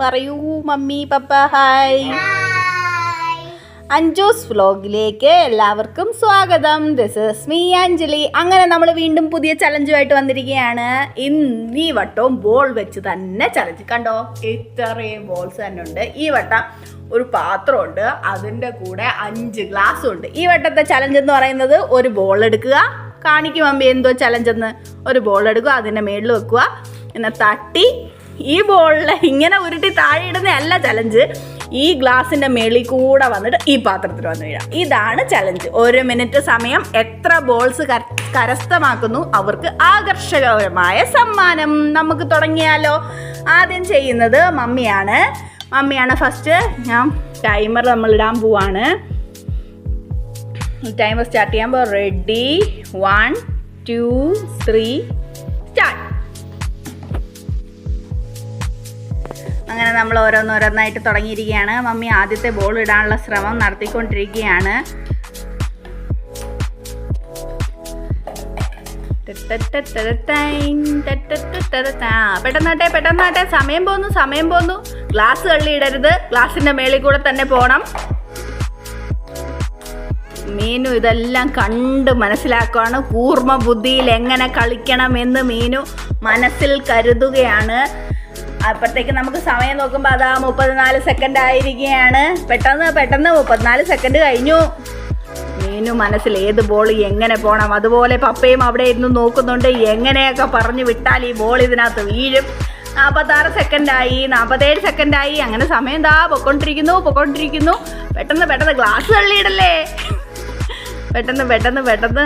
പറയൂ മമ്മി പപ്പ ഹായ്. അഞ്ജോസ് വ്ലോഗിലേക്ക് എല്ലാവർക്കും സ്വാഗതം. This is me Anjali. അങ്ങനെ നമ്മൾ വീണ്ടും പുതിയ ചലഞ്ചുമായിട്ട് വന്നിരിക്കുകയാണ്. ഇന്ന് ഈ വട്ടവും ബോൾ വെച്ച് തന്നെ ചലഞ്ച് കണ്ടോ? ഇത്രയും ബോൾസ് തന്നെ ഉണ്ട്. ഈ വട്ടം ഒരു പാത്രമുണ്ട്. അതിന്റെ കൂടെ അഞ്ച് ഗ്ലാസ്സും ഉണ്ട്. ഈ വട്ടത്തെ ചലഞ്ച് എന്ന് പറയുന്നത് ഒരു ബോൾ എടുക്കുക. കാണിക്കും അമ്മ എന്തോ ചലഞ്ച് എന്ന്. ഒരു ബോൾ എടുക്കുക അതിന്റെ മേളിൽ വെക്കുക. എന്നെ തട്ടി ഈ ബോളിൽ ഇങ്ങനെ ഉരുട്ടി താഴെ ഇടുന്നതല്ല ചലഞ്ച് ഈ ഗ്ലാസിന്റെ മേളിൽ കൂടെ വന്നിട്ട് ഈ പാത്രത്തിൽ വന്ന് വീഴാം. ഇതാണ് ചലഞ്ച് ഒരു മിനിറ്റ് സമയം എത്ര ബോൾസ് കരസ്ഥമാക്കുന്നു അവർക്ക് ആകർഷകരമായ സമ്മാനം. നമുക്ക് തുടങ്ങിയാലോ? ആദ്യം ചെയ്യുന്നത് മമ്മിയാണ്. മമ്മിയാണ് ഫസ്റ്റ് ഞാൻ ടൈമർ നമ്മൾ ഇടാൻ പോവാണ്. ടൈമർ സ്റ്റാർട്ട് ചെയ്യുമ്പോൾ റെഡി വൺ ടു ത്രീ നമ്മൾ ഓരോന്നോരോന്നായിട്ട് തുടങ്ങിയിരിക്കുകയാണ്. മമ്മി ആദ്യത്തെ ബോൾ ഇടാനുള്ള ശ്രമം നടത്തിക്കൊണ്ടിരിക്കുകയാണ്. പെട്ടെന്നാട്ടെ പെട്ടെന്നാട്ടെ. സമയം പോന്നു സമയം പോന്നു. ഗ്ലാസ് കള്ളിയിടരുത് ഗ്ലാസിന്റെ മേളിൽ കൂടെ തന്നെ പോണം. മീനു ഇതെല്ലാം കണ്ട് മനസ്സിലാക്കുകയാണ് കൂർമ്മ ബുദ്ധിയിൽ എങ്ങനെ കളിക്കണം എന്ന് മീനു മനസ്സിൽ കരുതുകയാണ്. അപ്പോഴത്തേക്ക് നമുക്ക് സമയം നോക്കുമ്പോൾ അതാ മുപ്പത്തിനാല് സെക്കൻഡ് ആയിരിക്കുകയാണ്. പെട്ടെന്ന് പെട്ടെന്ന് മുപ്പത്തിനാല് സെക്കൻഡ് കഴിഞ്ഞു. മീനു മനസ്സിൽ ഏത് ബോൾ എങ്ങനെ പോണം? അതുപോലെ പപ്പയും അവിടെ ഇരുന്ന് നോക്കുന്നുണ്ട്. എങ്ങനെയൊക്കെ പറഞ്ഞു വിട്ടാൽ ഈ ബോൾ ഇതിനകത്ത് വീഴും? നാൽപ്പത്താറ് സെക്കൻഡായി നാൽപ്പത്തേഴ് സെക്കൻഡായി അങ്ങനെ സമയം എന്താ പൊക്കൊണ്ടിരിക്കുന്നു പൊക്കൊണ്ടിരിക്കുന്നു. പെട്ടെന്ന് പെട്ടെന്ന് ഗ്ലാസ് തള്ളിയിടല്ലേ? പെട്ടെന്ന് പെട്ടെന്ന് പെട്ടെന്ന്.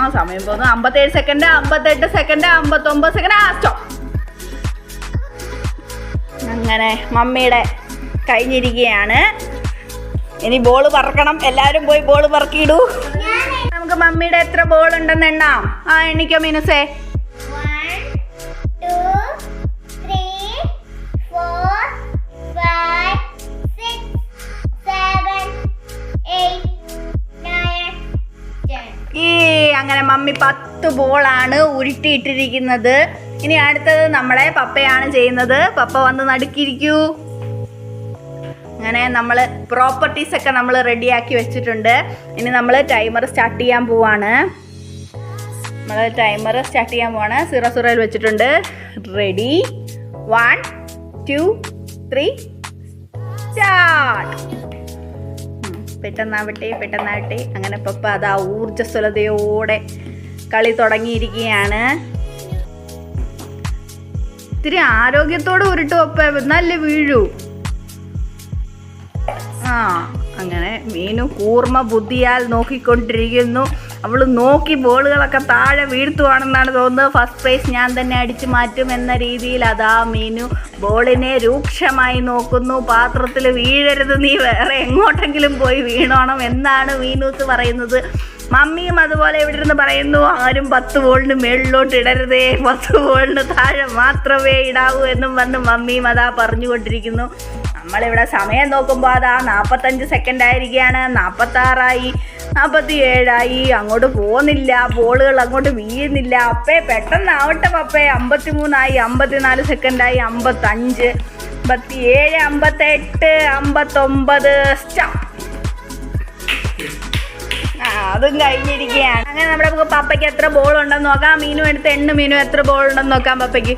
ആ സമയം പോകുന്നു. അമ്പത്തേഴ് സെക്കൻഡ് അമ്പത്തെട്ട് സെക്കൻഡ് അമ്പത്തൊമ്പത് സെക്കൻഡ് ആ സ്റ്റോപ്പ് അങ്ങനെ മമ്മിയുടെ കഴിഞ്ഞിരിക്കുകയാണ്. ഇനി ബോൾ പറക്കണം. എല്ലാവരും പോയി ബോൾ പറക്കിയിടൂ. നമുക്ക് മമ്മിയുടെ എത്ര ബോൾ ഉണ്ടെന്ന് എണ്ണാം. ആ എണ്ണിക്കോ മീനുസേ. അങ്ങനെ മമ്മി പത്ത് ബോളാണ് ഉരുട്ടിയിട്ടിരിക്കുന്നത്. ഇനി അടുത്തത് നമ്മളെ പപ്പയാണ് ചെയ്യുന്നത്. പപ്പ വന്ന് നടുക്കിയിരിക്കൂ. അങ്ങനെ നമ്മൾ പ്രോപ്പർട്ടീസ് ഒക്കെ നമ്മൾ റെഡിയാക്കി വെച്ചിട്ടുണ്ട്. ഇനി നമ്മൾ ടൈമർ സ്റ്റാർട്ട് ചെയ്യാൻ പോവാണ്. നമ്മൾ ടൈമർ സ്റ്റാർട്ട് ചെയ്യാൻ പോവാണ്. സീറോ സീറോയിൽ വെച്ചിട്ടുണ്ട്. Ready one two three start പെട്ടെന്നാവട്ടെ പെട്ടെന്നാവട്ടെ. അങ്ങനെ പപ്പ അതാ ഊർജസ്വലതയോടെ കളി തുടങ്ങിയിരിക്കുകയാണ്. ഇത്തിരി ആരോഗ്യത്തോടെ ഉരുട്ടു ഒപ്പ നല്ല വീഴൂ. ആ അങ്ങനെ മീനു കൂർമ്മ ബുദ്ധിയാൽ നോക്കിക്കൊണ്ടിരിക്കുന്നു. അവൾ നോക്കി ബോളുകളൊക്കെ താഴെ വീഴ്ത്തുവാണെന്നാണ് തോന്നുന്നത്. ഫസ്റ്റ് പ്രൈസ് ഞാൻ തന്നെ അടിച്ചു മാറ്റും എന്ന രീതിയിൽ അതാ മീനു ബോളിനെ രൂക്ഷമായി നോക്കുന്നു. പാത്രത്തിൽ വീഴരുത് നീ വേറെ എങ്ങോട്ടെങ്കിലും പോയി വീണോണം എന്നാണ് മീനൂസ് പറയുന്നത്. മമ്മിയും അതുപോലെ ഇവിടെ ഇരുന്ന് പറയുന്നു ആരും പത്ത് വോൾട്ട് മേളിലോട്ട് ഇടരുതേ പത്ത് വോളിന് താഴെ മാത്രമേ ഇടാവൂ എന്നും വന്ന് മമ്മിയും അതാ പറഞ്ഞുകൊണ്ടിരിക്കുന്നു. നമ്മളിവിടെ സമയം നോക്കുമ്പോൾ അതാ നാൽപ്പത്തഞ്ച് സെക്കൻഡ് ആയിരിക്കുകയാണ് നാൽപ്പത്താറായി നാൽപ്പത്തി ഏഴായി അങ്ങോട്ട് പോകുന്നില്ല ബോളുകൾ അങ്ങോട്ട് വീഴുന്നില്ല. അപ്പേ പെട്ടെന്നാവട്ടെ പപ്പേ അമ്പത്തി മൂന്നായി അമ്പത്തിനാല് സെക്കൻഡായി അമ്പത്തഞ്ച് അമ്പത്തി ഏഴ് അമ്പത്തെട്ട് അമ്പത്തൊമ്പത് സ്റ്റോപ്പ് ആ അതും കഴിഞ്ഞിരിക്കുകയാണ്. അങ്ങനെ നമ്മുടെ നമുക്ക് പപ്പയ്ക്ക് എത്ര ബോൾ ഉണ്ടെന്ന് നോക്കാം. മീനും എടുത്ത് എണ്ണ മീനും എത്ര ബോൾ ഉണ്ടെന്ന് നോക്കാം പപ്പയ്ക്ക്.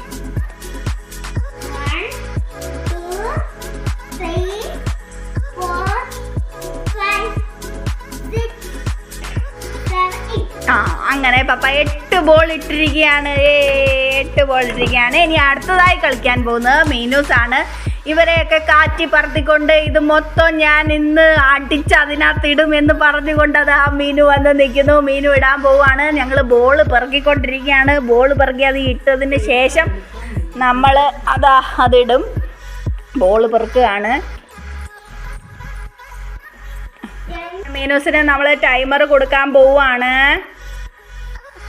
ആ അങ്ങനെ പപ്പ എട്ട് ബോൾ ഇട്ടിരിക്കുകയാണ്. ഏ എട്ട് ബോൾ ഇട്ടിരിക്കുകയാണ് ഇനി അടുത്തതായി കളിക്കാൻ പോകുന്നത് മീനൂസ് ആണ് ഇവരെയൊക്കെ കാറ്റി പറത്തിക്കൊണ്ട് ഇത് മൊത്തം ഞാൻ ഇന്ന് അടിച്ച് അതിനകത്ത് ഇടും എന്ന് പറഞ്ഞുകൊണ്ട് അത് ആ മീനു വന്ന് നിൽക്കുന്നു. മീനു ഇടാൻ പോവാണ് ഞങ്ങൾ ബോൾ പെറുക്കിക്കൊണ്ടിരിക്കുകയാണ്. ബോൾ പെറുക്കി അത് ഇട്ടതിന് ശേഷം നമ്മൾ അതാ അതിടും. ബോൾ പെറുക്കുകയാണ്. മീനൂസിന് നമ്മൾ ടൈമർ കൊടുക്കാൻ പോവാണ്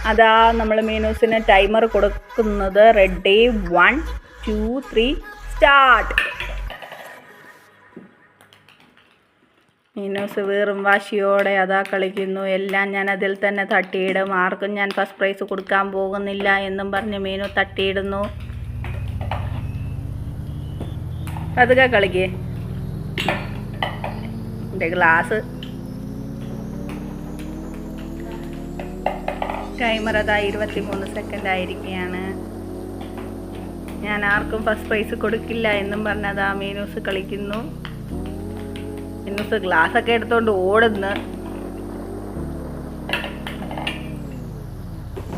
അതാ നമ്മൾ മീനൂസിന് ടൈമർ കൊടുക്കുന്നത്. Ready one two three start Meenu's വീറും വാശിയോടെ അതാ കളിക്കുന്നു. എല്ലാം ഞാൻ അതിൽ തന്നെ തട്ടിയിടും. ആർക്കും ഞാൻ ഫസ്റ്റ് പ്രൈസ് കൊടുക്കാൻ പോകുന്നില്ല എന്നും പറഞ്ഞ് മീനു തട്ടിയിടുന്നു. പതുക്കെ കളിക്കേ. എന്റെ ഗ്ലാസ് ടൈമർ അതാ ഇരുപത്തി മൂന്ന് സെക്കൻഡ് ആയിരിക്കുകയാണ് ഞാൻ ആർക്കും ഫസ്റ്റ് പ്രൈസ് കൊടുക്കില്ല എന്നും ആ മീനൂസ് കളിക്കുന്നു. മീനൂസ് ഗ്ലാസ് ഒക്കെ എടുത്തോണ്ട് ഓടുന്നു.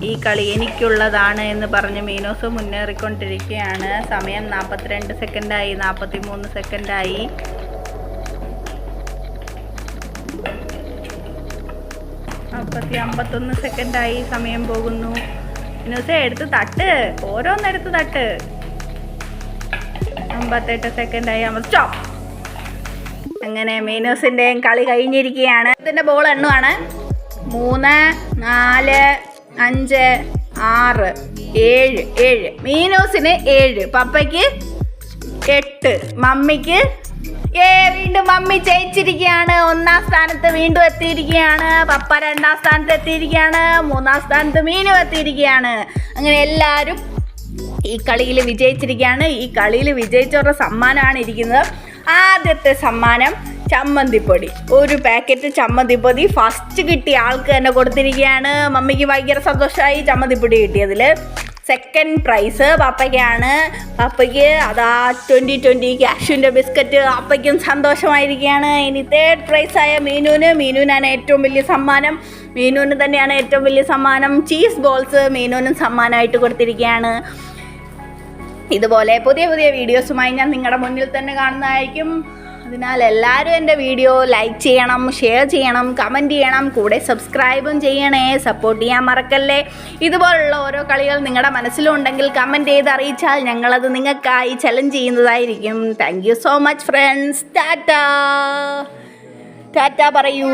ഈ കളി എനിക്കുള്ളതാണ് എന്ന് പറഞ്ഞ് മീനോസ് മുന്നേറിക്കൊണ്ടിരിക്കുകയാണ് സമയം നാൽപ്പത്തിരണ്ട് സെക്കൻഡായി നാൽപ്പത്തി മൂന്ന് സെക്കൻഡായി നാൽപ്പത്തി അമ്പത്തൊന്ന് സെക്കൻഡായി സമയം പോകുന്നു. ന്യൂസേ എടുത്ത് തട്ട്. ഓരോന്നെടുത്ത് തട്ട്. അമ്പത്തെട്ട് സെക്കൻഡായി. അമ്പത്. സ്റ്റോപ്പ്. അങ്ങനെ മീനോസിന്റെയും കളി കഴിഞ്ഞിരിക്കുകയാണ്. ഇതിന്റെ ബോൾ എണ്ണുവാണ്. മൂന്ന് നാല് അഞ്ച് ആറ് ഏഴ് ഏഴ്. മീനോസിന് ഏഴ്. പപ്പയ്ക്ക് എട്ട്. മമ്മിക്ക്? ഏ വീണ്ടും മമ്മി ജയിച്ചിരിക്കുകയാണ്. ഒന്നാം സ്ഥാനത്ത് വീണ്ടും എത്തിയിരിക്കുകയാണ്. പപ്പ രണ്ടാം സ്ഥാനത്ത് എത്തിയിരിക്കുകയാണ്. മൂന്നാം സ്ഥാനത്ത് മീനും എത്തിയിരിക്കുകയാണ്. അങ്ങനെ എല്ലാവരും ഈ കളിയിൽ വിജയിച്ചിരിക്കുകയാണ്. ഈ കളിയിൽ വിജയിച്ചവരുടെ സമ്മാനമാണ് ഇരിക്കുന്നത്. ആദ്യത്തെ സമ്മാനം ചമ്മന്തിപ്പൊടി. ഒരു പാക്കറ്റ് ചമ്മന്തിപ്പൊടി ഫസ്റ്റ് കിട്ടിയ ആൾക്ക് തന്നെ കൊടുത്തിരിക്കുകയാണ്. മമ്മിക്ക് ഭയങ്കര സന്തോഷമായി ചമ്മന്തിപ്പൊടി കിട്ടിയതിൽ സെക്കൻഡ് പ്രൈസ് പപ്പയ്ക്കാണ്. പാപ്പയ്ക്ക് അതാ ട്വന്റി ട്വന്റി ക്യാഷിന്റെ ബിസ്ക്കറ്റ് അപ്പയ്ക്കും സന്തോഷമായിരിക്കുകയാണ്. ഇനി തേർഡ് പ്രൈസായ മീനുവിന് മീനുവിനാണ് ഏറ്റവും വലിയ സമ്മാനം. മീനുവിന് തന്നെയാണ് ഏറ്റവും വലിയ സമ്മാനം. ചീസ് ബോൾസ് മീനുവിനും സമ്മാനമായിട്ട് കൊടുത്തിരിക്കുകയാണ്. ഇതുപോലെ പുതിയ പുതിയ വീഡിയോസുമായി ഞാൻ നിങ്ങളുടെ മുന്നിൽ തന്നെ കാണുന്നതായിരിക്കും. അതിനാൽ എല്ലാവരും എന്റെ വീഡിയോ ലൈക്ക് ചെയ്യണം ഷെയർ ചെയ്യണം കമന്റ് ചെയ്യണം കൂടെ സബ്സ്ക്രൈബും ചെയ്യണേ സപ്പോർട്ട് ചെയ്യാൻ മറക്കല്ലേ? ഇതുപോലുള്ള ഓരോ കളികൾ നിങ്ങളുടെ മനസ്സിലുണ്ടെങ്കിൽ കമന്റ് ചെയ്ത് അറിയിച്ചാൽ ഞങ്ങളത് നിങ്ങൾക്കായി ചലഞ്ച് ചെയ്യുന്നതായിരിക്കും. Thank so much friends tata. Tata പറയൂ.